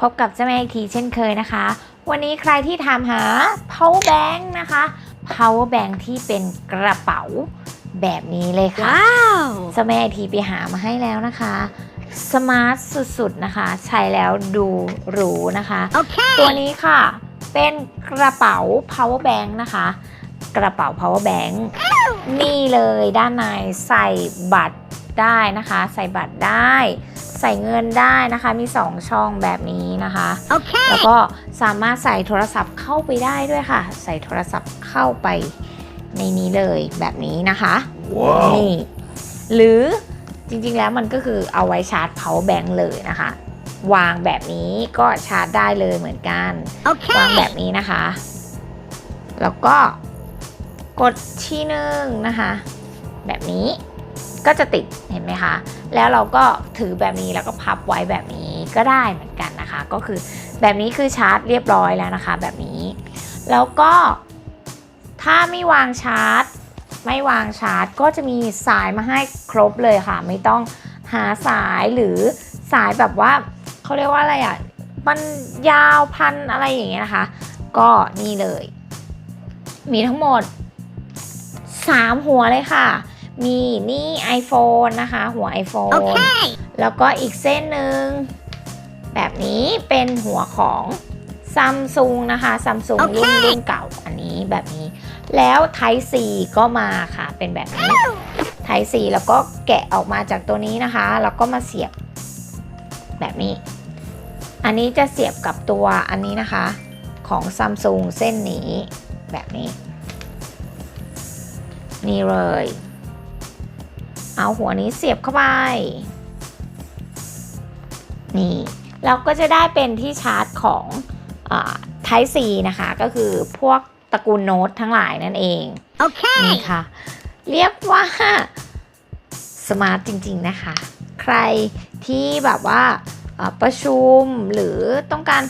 พบกับเจ้าแม่อีกทีเช่นเคยนะคะ วันนี้ใครที่ถามหา power bank นะคะ power bank ที่เป็นกระเป๋าแบบนี้เลยค่ะว้าวเจ้าแม่อีกทีไปหามาให้แล้วนะคะสมาร์ทสุดๆนะคะ ใช้แล้วดูหรูนะคะโอเคตัวนี้ค่ะ เป็นกระเป๋า power bank นะคะ กระเป๋า power bank นี่เลยด้านในใส่บัตร ได้นะคะ ใส่บัตรได้ ใส่เงินได้นะคะ มี 2 ช่องแบบนี้นะคะโอเคแล้วก็สามารถใส่โทรศัพท์เข้าไปได้ด้วยค่ะ ใส่โทรศัพท์เข้าไปในนี้เลยแบบนี้นะคะนี่หรือจริงๆแล้วมันก็คือเอาไว้ชาร์จ power bank เลยนะคะ วางแบบนี้ก็ชาร์จได้เลยเหมือนกันโอเควางแบบนี้นะคะ แล้วก็กดที่หนึ่งนะคะ แบบนี้ ก็จะติดเห็นไหมคะ แล้วเราก็ถือแบบนี้แล้วก็พับไว้แบบนี้ก็ได้เหมือนกันนะคะ ก็คือแบบนี้คือชาร์จเรียบร้อยแล้วนะคะ แบบนี้ แล้วก็ถ้าไม่วางชาร์จ ไม่วางชาร์จ ก็จะมีสายมาให้ครบเลยค่ะ ไม่ต้องหาสายหรือสายแบบว่าเขาเรียกว่าอะไรอะมันยาวพันอะไรอย่างเงี้ยนะคะ ก็นี่เลย มีทั้งหมด 3 หัวเลยค่ะ มีนี่ iPhone นะคะ หัวโอ iPhone เคแล้วก็อีกเส้นหนึ่งแบบนี้เป็นหัวของซัมซุงนะคะซัมซุงโอเครุ่นรุ่นเก่าอันนี้แบบนี้ แล้ว Type C ก็มาค่ะเป็นแบบนี้ Type C แล้วก็แกะออกมาจากตัวนี้นะคะ แล้วก็มาเสียบแบบนี้ อันนี้จะเสียบกับตัวอันนี้นะคะ ของซัมซุงเส้นนี้แบบนี้ นี่เลย เอาหัวนี้เสียบเข้าไป นี่ เราก็จะได้เป็นที่ชาร์จของไทป์ C นะคะ ก็คือพวกตระกูลโน้ตทั้งหลายนั่นเอง โอเค นี่ค่ะ เรียกว่าสมาร์ทจริง ๆ นะคะ ใครที่แบบว่าเอ่อประชุมหรือต้องการ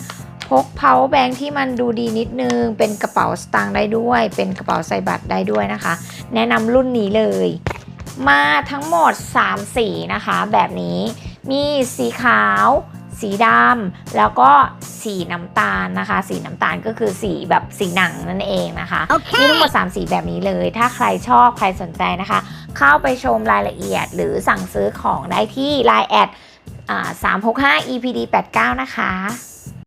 พก power bank ที่มันดูดีนิดนึง เป็นกระเป๋าสตางค์ได้ด้วย เป็นกระเป๋าใส่บัตรได้ด้วยนะคะ แนะนำรุ่นนี้เลย มาทั้งหมด 3 สีนะคะ แบบนี้มีสีขาว สีดำแล้วก็สีน้ำตาลนะคะ สีน้ำตาลก็คือสีแบบสีหนังนั่นเองนะคะโอเคมีทั้งหมด 3 สีแบบนี้เลย ถ้าใครชอบใครสนใจนะคะ เข้าไปชมรายละเอียด หรือสั่งซื้อของได้ที่ Line แอด365 EPD 89 นะคะ